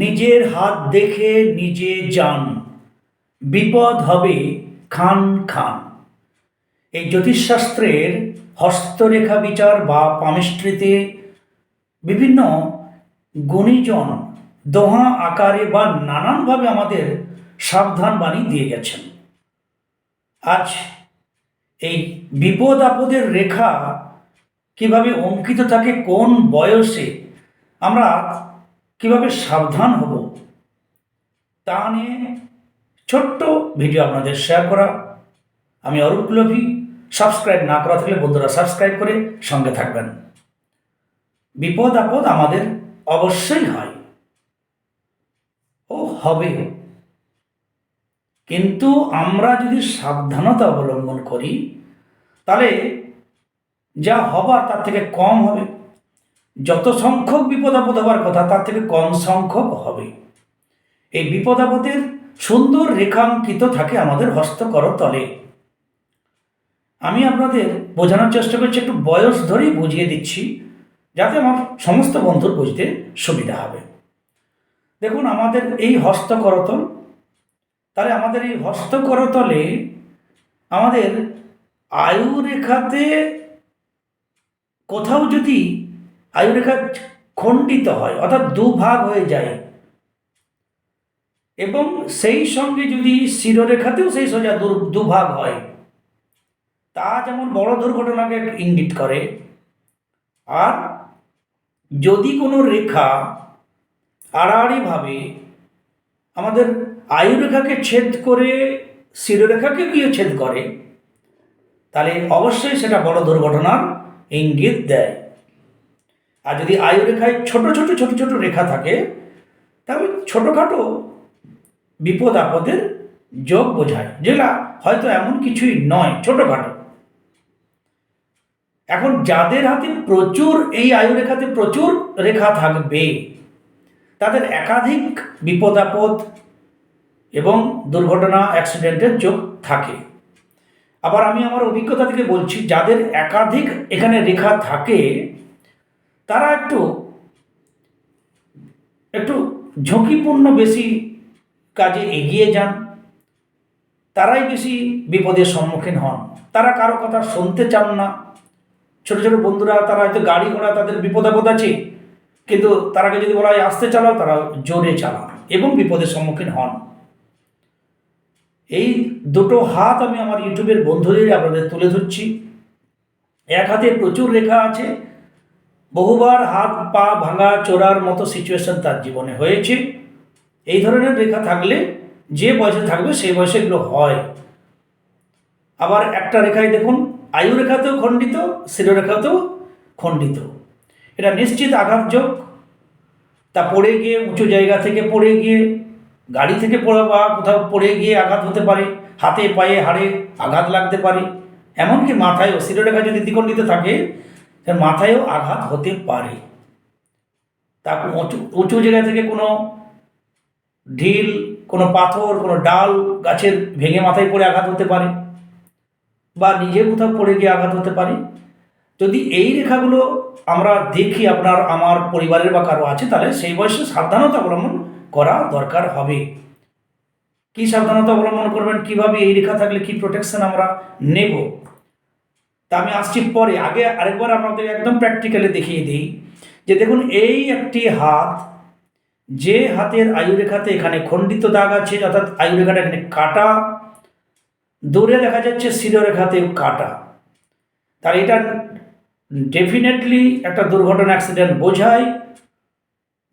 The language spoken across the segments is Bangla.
নিজের হাত দেখে নিজে যান। বিপদ হবে খান খান। এই জ্যোতিষশাস্ত্রের হস্তরেখা বিচার বা পামিস্ট্রিতে বিভিন্ন গুণীজন দোহা আকারে বা নানানভাবে আমাদের সাবধান বাণী দিয়ে গেছেন। আজ এই বিপদ আপদের রেখা কীভাবে অঙ্কিত থাকে, কোন বয়সে আমরা কীভাবে সাবধান হব, তা নিয়ে ছোট্ট ভিডিও আপনাদের শেয়ার করা। আমি অরূপ কুলভি সাবস্ক্রাইব না করা থাকলে বন্ধুরা সাবস্ক্রাইব করে সঙ্গে থাকবেন। বিপদ আপদ আমাদের অবশ্যই হয়। ও হবে। কিন্তু আমরা যদি সাবধানতা অবলম্বন করি, তাহলে যা হবার তার থেকে কম হবে। যত সংখ্যক বিপদ আপদ হবার কথা, তার থেকে কম সংখ্যক হবে। এই বিপদ আপদের সুন্দর রেখাঙ্কিত থাকে আমাদের হস্তকর তলে। আমি আপনাদের বোঝানোর চেষ্টা করছি, একটু বয়স ধরেই বুঝিয়ে দিচ্ছি, যাতে আমার সমস্ত বন্ধুর বুঝতে সুবিধা হবে। দেখুন, আমাদের এই হস্তকরতল তাহলে আমাদের এই হস্তকরতলে আমাদের আয়ু রেখাতে কোথাও যদি আয়ুরেখা খণ্ডিত হয়, অর্থাৎ দুভাগ হয়ে যায়। এবং সেই সঙ্গে যদি শিরোরেখাতেও সেই সোজা দুভাগ হয়, তা যেমন বড় দুর্ঘটনাকে ইঙ্গিত করে, আর যদি কোনো রেখা আড়াআড়িভাবে আমাদের আয়ুরেখাকে ছেদ করে শিরোরেখাকে গিয়ে ছেদ করে, তাহলে অবশ্যই সেটা বড় দুর্ঘটনার ইঙ্গিত দেয়। আর যদি আয়ু রেখায় ছোট ছোট ছোট ছোট রেখা থাকে, তাহলে ছোটোখাটো বিপদ আপদের যোগ বোঝায়। যেটা হয়তো এমন কিছুই নয়, ছোটোখাটো। এখন যাদের হাতে প্রচুর, এই আয়ু রেখাতে প্রচুর রেখা থাকবে, তাদের একাধিক বিপদ আপদ এবং দুর্ঘটনা, অ্যাক্সিডেন্টের যোগ থাকে। আবার আমি আমার অভিজ্ঞতা থেকে বলছি, যাদের একাধিক এখানে রেখা থাকে তারা একটু একটু ঝুঁকিপূর্ণ বেশি কাজে এগিয়ে যান। তারাই বেশি বিপদের সম্মুখীন হন। তারা কারও কথা শুনতে চান না। ছোট ছোট বন্ধুরা, তারা হয়তো গাড়ি ঘোড়া তাদের বিপদ আপদ আছে। কিন্তু তারাকে যদি বলা হয়, আসতে চালাও, তারা জোরে চালান এবং বিপদের সম্মুখীন হন। এই দুটো হাত আমি আমার ইউটিউবের বন্ধুদের আপনাদের তুলে ধরছি। এক হাতে প্রচুর রেখা আছে। বহুবার হাত, পা ভাঙা, চোরার মতো সিচুয়েশন তার জীবনে হয়েছে। এই ধরনের রেখা থাকলে যে বয়সে থাকবে সেই বয়সে এগুলো হয়। আবার একটা রেখায় দেখুন, আয়ু রেখাতেও খণ্ডিত, শিরোরেখাতেও খণ্ডিত। এটা নিশ্চিত আঘাতযোগ। তা পড়ে গিয়ে, উঁচু জায়গা থেকে পড়ে গিয়ে, গাড়ি থেকে পড়ে বা কোথাও পড়ে গিয়ে আঘাত হতে পারে, হাতে, পায়ে, হাড়ে আঘাত লাগতে পারে। এমনকি মাথায়ও শিরোরেখা যদি দ্বিখণ্ডিত থাকে তার মাথায়ও আঘাত হতে পারে। তা উঁচু উঁচু জায়গা থেকে কোনো ঢিল, কোনো পাথর, কোনো ডাল গাছের ভেঙে মাথায় পড়ে আঘাত হতে পারে বা নিজে কোথাও পড়ে গিয়ে আঘাত হতে পারে। যদি এই রেখাগুলো আমরা দেখি, আপনার, আমার পরিবারের বা কারও আছে, তাহলে সেই বয়সে সাবধানতা অবলম্বন করা দরকার হবে। কি সাবধানতা অবলম্বন করবেন? কীভাবে এই রেখা থাকলে কি প্রোটেকশন আমরা নেব? তা আমি আসছি পরে। আগে আরেকবার আপনাদের একদম প্র্যাকটিক্যালি দেখিয়ে দিই। যে দেখুন, এই একটি হাত, যে হাতের আয়ুরেখাতে এখানে খণ্ডিত দাগ আছে, অর্থাৎ আয়ুরেখাটা এখানে কাটা, দূরে দেখা যাচ্ছে শিরোরেখাতেও কাটা। তার এটা ডেফিনেটলি একটা দুর্ঘটনা অ্যাক্সিডেন্ট বোঝায়।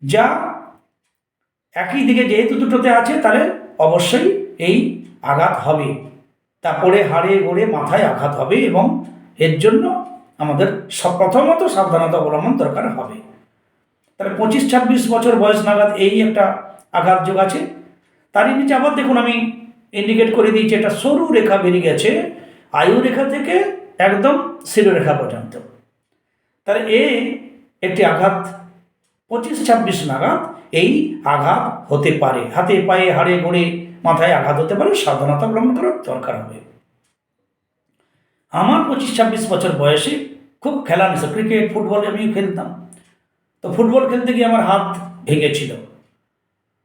যা একই দিকে যেহেতু দুটোতে আছে, তাহলে অবশ্যই এই আঘাত হবে। তা পড়ে হাড়ে গোড়ে মাথায় আঘাত হবে এবং এর জন্য আমাদের প্রথমত সাবধানতা অবলম্বন দরকার হবে। তাহলে পঁচিশ ছাব্বিশ বছর বয়স নাগাদ এই একটা আঘাত যোগ আছে। তারই নিচে আবার দেখুন আমি ইন্ডিকেট করে দিয়েছি একটা সরু রেখা বেরিয়ে গেছে, আয়ু রেখা থেকে একদম শিরোরেখা পর্যন্ত। তাহলে এ একটি আঘাত, পঁচিশ ছাব্বিশ নাগাদ এই আঘাত হতে পারে। হাতে পায়ে, হাড়ে, গোড়ে, মাথায় আঘাত হতে পারে, সাবধানতা অবলম্বন করার দরকার হবে। আমার পঁচিশ ছাব্বিশ বছর বয়সে খুব খেলা নেশা ক্রিকেট ফুটবল আমি খেলতাম। তো ফুটবল খেলতে গিয়ে আমার হাত ভেঙেছিল।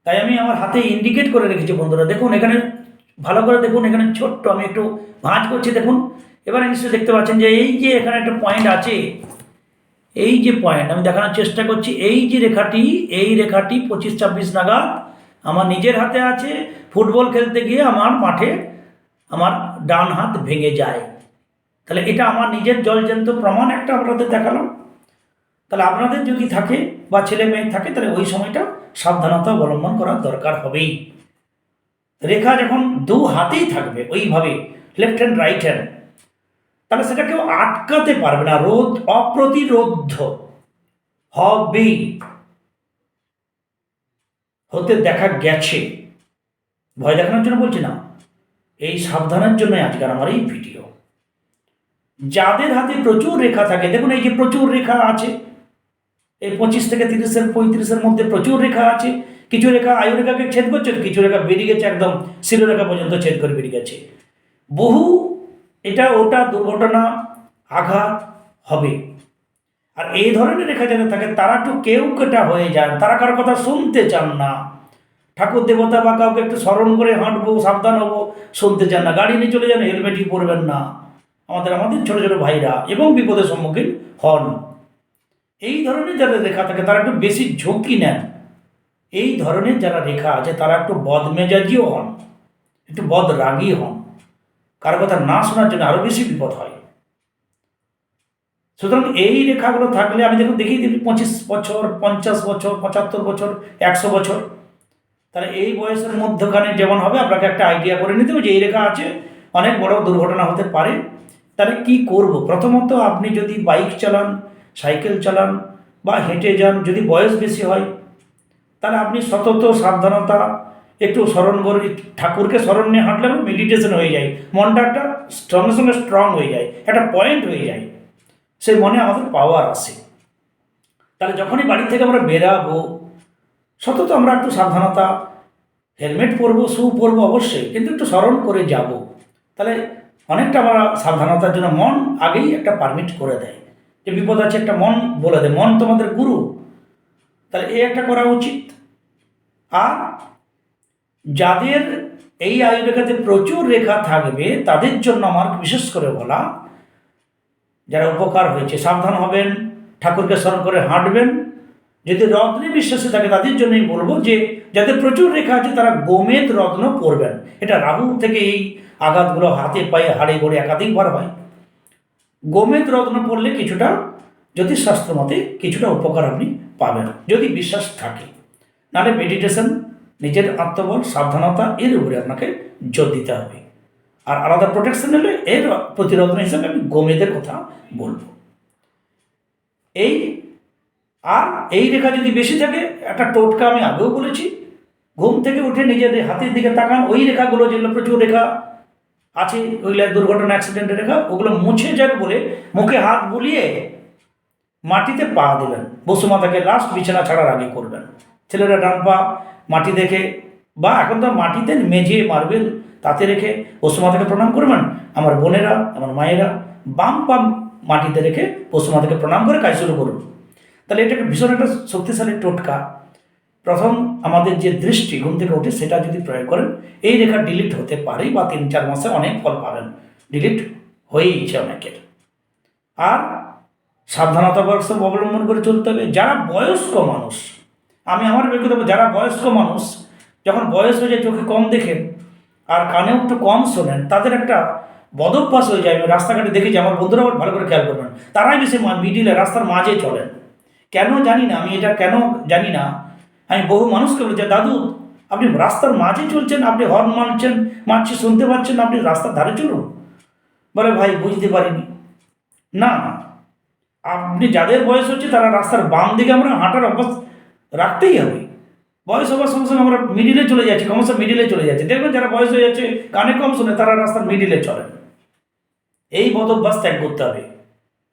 তাই আমি আমার হাতে ইন্ডিকেট করে রেখেছি বন্ধুরা, দেখুন এখানে, ভালো করে দেখুন এখানে ছোট্ট, আমি একটু ভাঁজ করছি, দেখুন। এবারে নিশ্চয়ই দেখতে পাচ্ছেন যে এই যে এখানে একটা পয়েন্ট আছে, এই যে পয়েন্ট আমি দেখানোর চেষ্টা করছি, এই যে রেখাটি, এই রেখাটি পঁচিশ ছাব্বিশ নাগাদ আমার নিজের হাতে আছে। ফুটবল খেলতে গিয়ে আমার মাঠে আমার ডান হাত ভেঙে যায়। তাহলে এটা আমার নিজের জলজন্ত প্রমাণ একটা আপনাদের দেখালাম। তাহলে আপনাদের যদি থাকে বা ছেলে মেয়ে থাকে, তাহলে ওই সময়টা সাবধানতা অবলম্বন করার দরকার হবেই। রেখা যখন দু হাতেই থাকবে, ওইভাবে লেফট হ্যান্ড রাইট হ্যান্ড তাহলে সেটা কেউ আটকাতে পারবে না। রোধ অপ্রতিরোধ্য হবেই। হতে দেখা গেছে। ভয় দেখানোর জন্য বলছি না। এই সাবধানের জন্য আজকের আমার এই ভিডিও। যাদের হাতে প্রচুর রেখা থাকে, দেখুন এই যে প্রচুর রেখা আছে, এই পঁচিশ থেকে তিরিশের, পঁয়ত্রিশের মধ্যে প্রচুর রেখা আছে, কিছু রেখা আয়ু রেখাকে ছেদ করছে, কিছু রেখা বেরিয়ে গেছে, একদম শিরোরেখা পর্যন্ত ছেদ করে বেরিয়ে গেছে। বহু, এটা ওটা দুর্ঘটনা, আঘাত হবে। আর এই ধরনের রেখা যাদের থাকে, তারা একটু কেউ কেটা হয়ে যান, তারা কারও কথা শুনতে চান না। ঠাকুর দেবতা বা কাউকে একটু স্মরণ করে হাঁটবো, সাবধান হব, শুনতে চান না, গাড়ি নিয়ে চলে যান, হেলমেটই পরবেন না। আমাদের আমাদের ছোটো ছোটো ভাইরা এবং বিপদের সম্মুখীন হন। এই ধরনের যারা রেখা থাকে, তারা একটু বেশি ঝুঁকি নেন। এই ধরনের যারা রেখা আছে, তারা একটু বদমেজাজিও হন, একটু বদরাগী হন। কারও কথা না শোনার জন্য আরও বেশি বিপদ হয়। সুতরাং এই রেখাগুলো থাকলে আমি দেখুন দেখি দিবি পঁচিশ বছর, পঞ্চাশ বছর, পঁচাত্তর বছর, একশো বছর, তাহলে এই বয়সের মধ্যখানে যেমন হবে, আপনাকে একটা আইডিয়া করে নিতে হবে যে এই রেখা আছে, অনেক বড় দুর্ঘটনা হতে পারে। তাহলে কি করব? প্রথমত আপনি যদি বাইক চালান সাইকেল চালান বা হেঁটে যান, যদি বয়স বেশি হয়, তাহলে আপনি সতত সাবধানতা, একটু স্মরণ করে ঠাকুরকে স্মরণ নিয়ে হাঁটলে মেডিটেশন হয়ে যায়। মনটা একটা সঙ্গে সঙ্গে স্ট্রং হয়ে যায়, একটা পয়েন্ট হয়ে যায়। সেই মনে আমাদের পাওয়ার আসে। তাহলে যখনই বাড়ি থেকে আমরা বেরাবো, সতত আমরা একটু সাবধানতা হেলমেট পরবো শু পরবো অবশ্যই, কিন্তু একটু স্মরণ করে যাব। তাহলে অনেকটা আমরা সাবধানতার জন্য মন আগেই একটা পারমিট করে দেয়। যে বিপদ আছে একটা মন বলে দেয়, মন তোমাদের গুরু। তাহলে এই একটা করা উচিত। আর যাদের এই আয়ু রেখাতে প্রচুর রেখা থাকবে, তাদের জন্য আমার বিশেষ করে বলা, যারা উপকার হয়েছে, সাবধান হবেন, ঠাকুরকে স্মরণ করে হাঁটবেন যদি রত্নে বিশ্বাসে থাকে, তাদের জন্যই বলব যে যাদের প্রচুর রেখা আছে, তারা গোমেদ রত্ন পরবেন এটা রাহু থেকে এই আঘাতগুলো হাতে পায়ে হাড়ে গড়ে একাধিকবার হয়। গোমেদ রত্ন পড়লে কিছুটা জ্যোতিষশাস্ত্র মতে কিছুটা উপকার আপনি পাবেন, যদি বিশ্বাস থাকে। নাহলে মেডিটেশন নিজের আত্মবল, সাবধানতা, এর উপরে আপনাকে জোর দিতে হবে। আর আলাদা প্রোটেকশন নিলে এর প্রতিরোধন হিসাবে আমি গোমেদের কথা বলব। এই আর এই রেখা যদি বেশি থাকে, একটা টোটকা আমি আগেও বলেছি, ঘুম থেকে উঠে নিজেদের হাতের দিকে তাকান, ওই রেখাগুলো যেগুলো প্রচুর রেখা আছে ওইগুলো দুর্ঘটনা অ্যাক্সিডেন্টের রেখা, ওগুলো মুছে যাবে বলে মুখে হাত বুলিয়ে মাটিতে পা দেবেন বসুমাতাকে লাস্ট বিছানা ছাড়ার আগে করবেন ছেলেরা ডান পা মাটি দেখে, বা এখন তো মাটিতে মেঝে মার্বেল তাতে রেখে বসুমাতাকে প্রণাম করবেন। আমার বোনেরা, আমার মায়েরা বাম পাম মাটিতে রেখে পশুমাতাকে প্রণাম করে কাজ শুরু করুন। তাহলে এটা একটা ভীষণ একটা শক্তিশালী টোটকা। প্রথম আমাদের যে দৃষ্টি, ঘুম থেকে ওঠে সেটা যদি প্রয়োগ করেন, এই রেখা ডিলিট হতে পারে বা তিন চার মাসে অনেক ফল পাবেন। ডিলিট হয়েইছে অনেকের। আর সাবধানতা সব অবলম্বন করে চলতে হবে। যারা বয়স্ক মানুষ, আমি আমার ব্যক্তিগত যারা বয়স্ক মানুষ, যখন বয়স হয়ে যায়, চোখে কম দেখেন আর কানেও একটু কম শোনেন, তাদের একটা বদভ্যাস হয়ে যায়। আমি রাস্তাঘাটে দেখেছি, আমার বন্ধুরা আবার ভালো করে খেয়াল করবেন, তারাই বেশি মিডিলে রাস্তার মাঝে চলেন। কেন জানি না, আমি এটা কেন জানি না। আমি বহু মানুষকে বলেছি, দাদু, আপনি রাস্তার মাঝে চলছেন, আপনি হর্ন মারছেন, মারছি, শুনতে পাচ্ছেন, আপনি রাস্তার ধারে চলুন। বলে, ভাই, বুঝতে পারিনি। না আপনি যাদের বয়স হচ্ছে, তারা রাস্তার বাম দিকে আমরা হাঁটার অভ্যাস রাখতেই হবে। বয়স হওয়ার সঙ্গে সঙ্গে আমরা মিডিলে চলে যাচ্ছি, ক্রমশ মিডিলে চলে যাচ্ছে। দেখবেন, যারা বয়স হয়ে যাচ্ছে, কানে কম শুনে তারা রাস্তার মিডিলে চলে। এই বদভ্যাস ত্যাগ করতে হবে।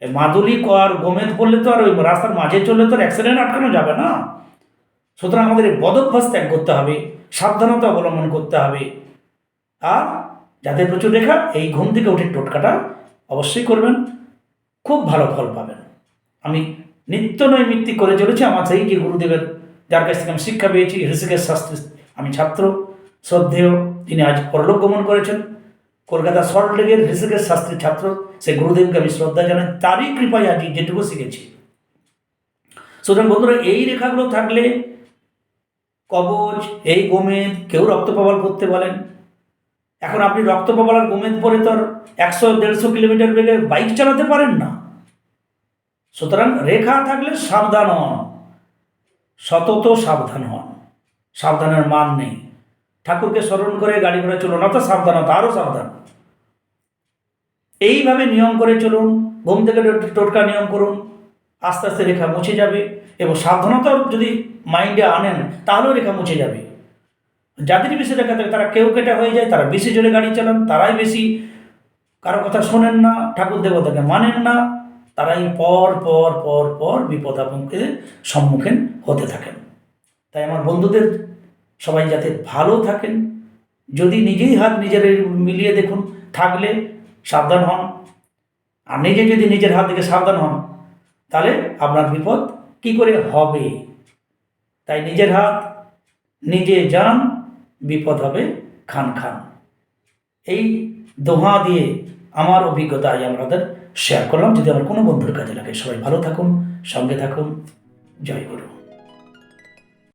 মাদুলি আর গোমেদ পড়লে তো আর ওই রাস্তার মাঝে চললে তো অ্যাক্সিডেন্ট আটকানো যাবে না। সুতরাং আমাদের বদভ্যাস ত্যাগ করতে হবে, সাবধানতা অবলম্বন করতে হবে। আর যাদের প্রচুর রেখা, এই ঘুম থেকে উঠে টোটকাটা অবশ্যই করবেন, খুব ভালো ফল পাবেন। আমি নিত্য নৈমিত্তিক করে চলেছি, আমার সেই যে গুরুদেবের, যার কাছ থেকে আমি শিক্ষা পেয়েছি, ঋষিকেশ শাস্ত্রী, আমি ছাত্র, শ্রদ্ধেয় তিনি আজ পরলোক গমন করেছেন। কলকাতা সল্ট লেগের ঋষিকেশ শাস্ত্রীর ছাত্র সে গুরুদেবকে আমি শ্রদ্ধা জানাই, তারই কৃপায় আজ যেটুকু শিখেছি। সুতরাং বন্ধুরা, এই রেখাগুলো থাকলে কবচ এই গোমেদ, কেউ রক্ত প্রবাল করতে বলেন। এখন আপনি রক্ত প্রবাল আর গোমেদ পরে তো একশো দেড়শো কিলোমিটার বেগে বাইক চালাতে পারেন না। সুতরাং রেখা থাকলে সাবধান হন। সতত সাবধান হন। সাবধানের মান নেই। ঠাকুরকে স্মরণ করে গাড়ি ঘোড়া চলুন অত সাবধানতা আরও সাবধান। এইভাবে নিয়ম করে চলুন, ঘুম থেকে টোটকা নিয়ম করুন, আস্তে আস্তে রেখা মুছে যাবে, এবং সাবধানতা যদি মাইন্ডে আনেন, তাহলেও রেখা মুছে যাবে। যাদের বেশি রেখা থাকে, তারা কেউ কেটে হয়ে যায়, তারা বেশি জোরে গাড়ি চালান, তারাই বেশি কারও কথা শোনেন না, ঠাকুর দেবতাকে মানেন না, তারাই পর পর পর পর বিপদ আপদকে সম্মুখীন হতে থাকেন। তাই আমার বন্ধুদের সবাই যাতে ভালো থাকেন। যদি নিজেই হাত নিজের মিলিয়ে দেখুন, থাকলে সাবধান হন। আর নিজে যদি নিজের হাত থেকে সাবধান হন, তাহলে আপনার বিপদ কি করে হবে? তাই নিজের হাত নিজে যান, বিপদ হবে খান খান। এই দোহা দিয়ে আমার অভিজ্ঞতা আজ আমাদের শেয়ার করলাম। যদি আমার কোনো বন্ধুর কাজে লাগে, সবাই ভালো থাকুন, সঙ্গে থাকুন। জয় গুরু।